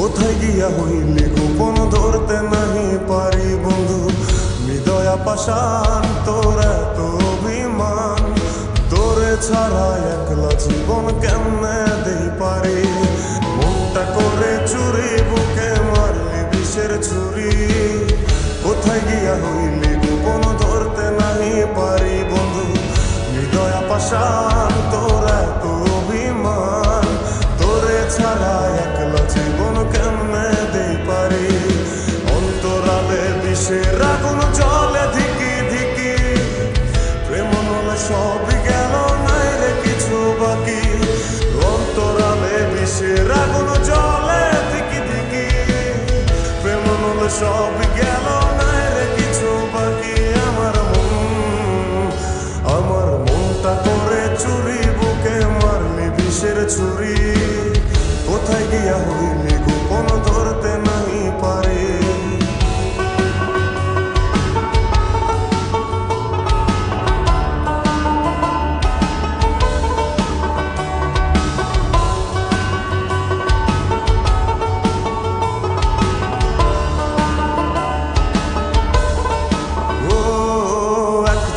কোথায় গিয়া হইলে গোপন ধরতে নাহি পারি, বন্ধু? হৃদয়া পাশান তোর এত অভিমান। তোরে ছাড়া একলা জীবন কেমনে all began on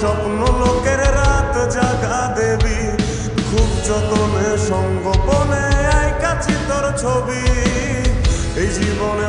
স্বপ্ন লোকের রাত জাগা দেবী। খুব যতনে সঙ্গোপনে আইকাছি তোর ছবি। এই জীবনে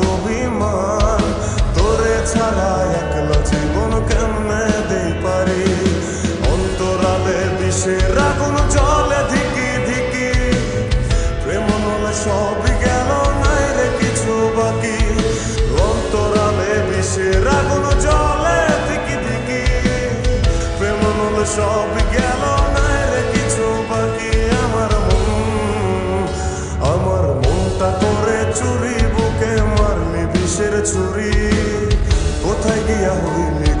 কোথায় গিয়া হইলি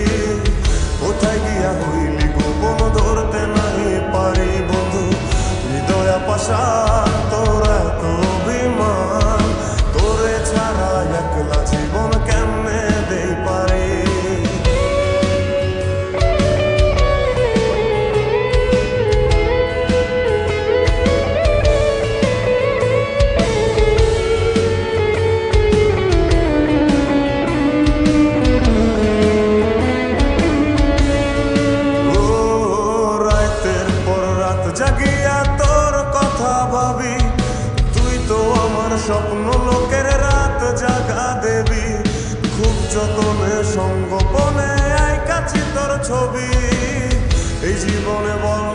ছবি এই জীবনে বল